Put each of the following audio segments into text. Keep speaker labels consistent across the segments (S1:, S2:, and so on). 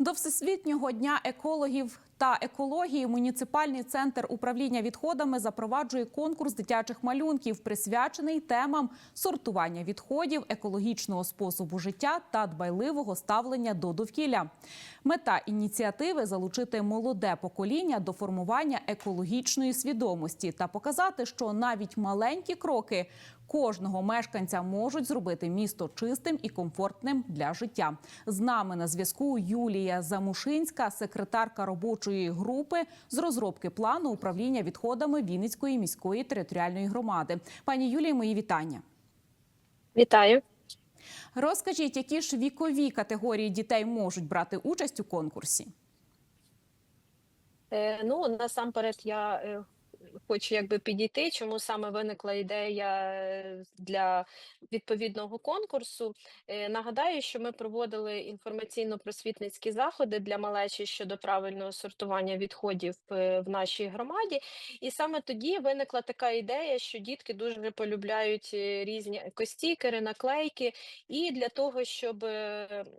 S1: До всесвітнього дня екологів та екології муніципальний центр управління відходами запроваджує конкурс дитячих малюнків, присвячений темам сортування відходів, екологічного способу життя та дбайливого ставлення до довкілля. Мета ініціативи залучити молоде покоління до формування екологічної свідомості та показати, що навіть маленькі кроки кожного мешканця можуть зробити місто чистим і комфортним для життя. З нами на зв'язку Юлія Замушинська, секретарка робочої групи з розробки плану управління відходами Вінницької міської територіальної громади. Пані Юлії, мої вітання.
S2: Вітаю.
S1: Розкажіть, які ж вікові категорії дітей можуть брати участь у конкурсі?
S2: Е, ну насамперед я е, хочу якби підійти, чому саме виникла ідея е, для відповідного конкурсу. Е, нагадаю, що ми проводили інформаційно-просвітницькі заходи для малечі щодо правильного сортування відходів е, в нашій громаді. І саме тоді виникла така ідея, що дітки дуже полюбляють різні екостікери, наклейки. І для того, щоб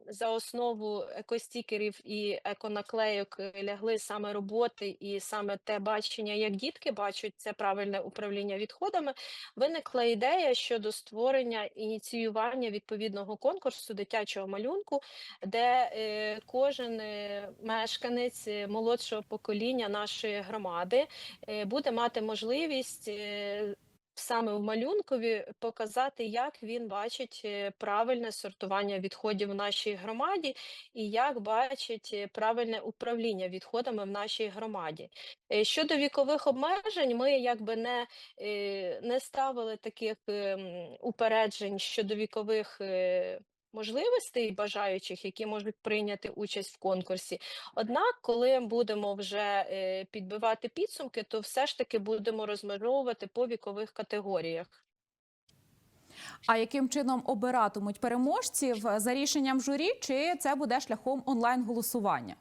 S2: за основу екостікерів і еконаклейок лягли саме роботи і саме те бачення, як дітки бачать це правильне управління відходами, виникла ідея щодо створення ініціювання відповідного конкурсу дитячого малюнку, де е, кожен е, мешканець е, молодшого покоління нашої громади е, буде мати можливість. е, Саме в малюнкові показати, як він бачить е, правильне сортування відходів в нашій громаді і як бачить е, правильне управління відходами в нашій громаді. Е, Щодо вікових обмежень, ми якби не, не ставили таких ем, упереджень щодо вікових. Е, Можливостей бажаючих, які можуть прийняти участь в конкурсі. Однак, коли будемо вже е, підбивати підсумки, то все ж таки будемо розмежовувати по вікових категоріях.
S1: А яким чином обиратимуть переможців за рішенням журі, чи це буде шляхом онлайн голосування?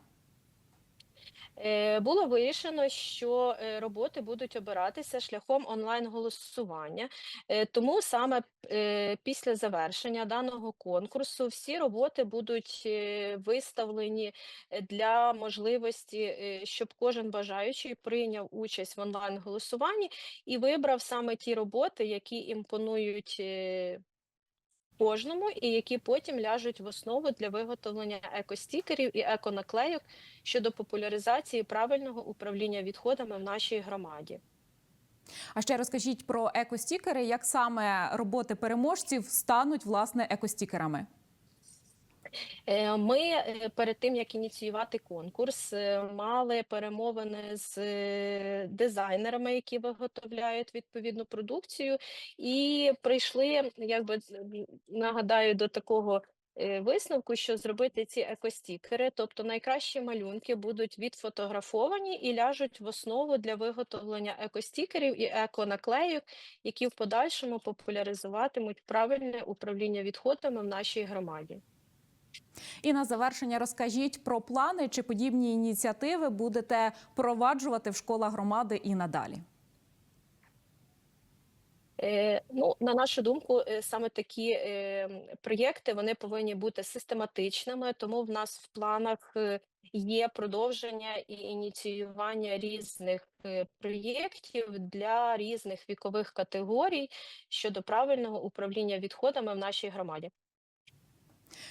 S2: Е, Було вирішено, що е, роботи будуть обиратися шляхом онлайн-голосування. Е, Тому саме після завершення даного конкурсу всі роботи будуть виставлені для можливості, щоб кожен бажаючий прийняв участь в онлайн-голосуванні і вибрав саме ті роботи, які імпонують. Кожному, і які потім ляжуть в основу для виготовлення екостікерів і еконаклейок щодо популяризації правильного управління відходами в нашій громаді.
S1: А ще розкажіть про екостікери, як саме роботи переможців стануть власне екостікерами.
S2: Е, Ми е, перед тим як ініціювати конкурс, е, мали перемовини з дизайнерами, які виготовляють відповідну продукцію, і прийшли, якби нагадаю, до такого. Висновку, що зробити ці екостікери, тобто найкращі малюнки будуть відфотографовані і ляжуть в основу для виготовлення екостікерів і еконаклейок, які в подальшому популяризуватимуть правильне управління відходами в нашій громаді.
S1: І на завершення розкажіть про плани чи подібні ініціативи будете впроваджувати в школах громади і надалі.
S2: Е, Ну, на нашу думку, е, саме такі е, проєкти вони повинні бути систематичними, тому в нас в планах є продовження і ініціювання різних проєктів для різних вікових категорій щодо правильного управління відходами в нашій громаді.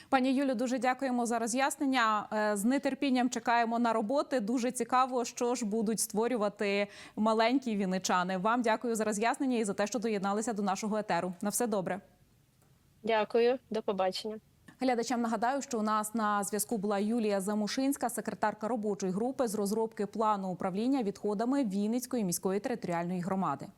S1: Пані Юлю, дуже дякуємо за роз'яснення. Е, З нетерпінням чекаємо на роботи. Дуже цікаво, що ж будуть створювати маленькі віничани. Вам дякую за роз'яснення і за те, що доєдналися до нашого етеру. На все добре.
S2: Дякую, до побачення.
S1: Глядачам нагадаю, що у нас на зв'язку була Юлія Замушинська, секретарка робочої групи з розробки плану управління відходами Вінницької міської територіальної громади.